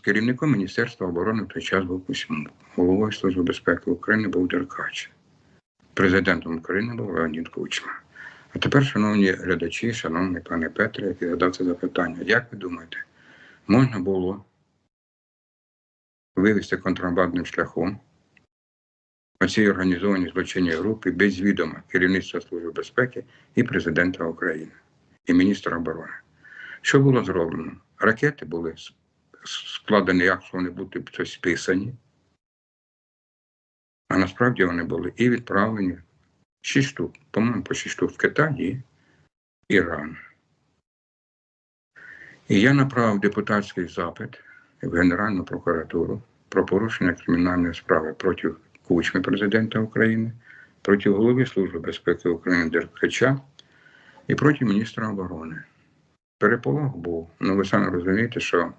Керівником Міністерства оборони в той час був Кузьмук. Головою Служби безпеки України був Деркач. Президентом України був Леонід Кучма. А тепер, шановні глядачі, шановний пане Петре, який задав це запитання, як ви думаєте, можна було вивести контрабандним шляхом оцій організованій злочинній групі без відома керівництва Служби безпеки і президента України, і міністра оборони? Що було зроблено? Ракети були складені, як вони бути щось списані, а насправді вони були і відправлені 6 штук, по-моєму, по 6 штук в Китай і Іран. І я направив депутатський запит в Генеральну прокуратуру про порушення кримінальної справи проти Кучми президента України, проти голови Служби безпеки України Деркача і проти міністра оборони. Переполох був. Ну ви самі розумієте, що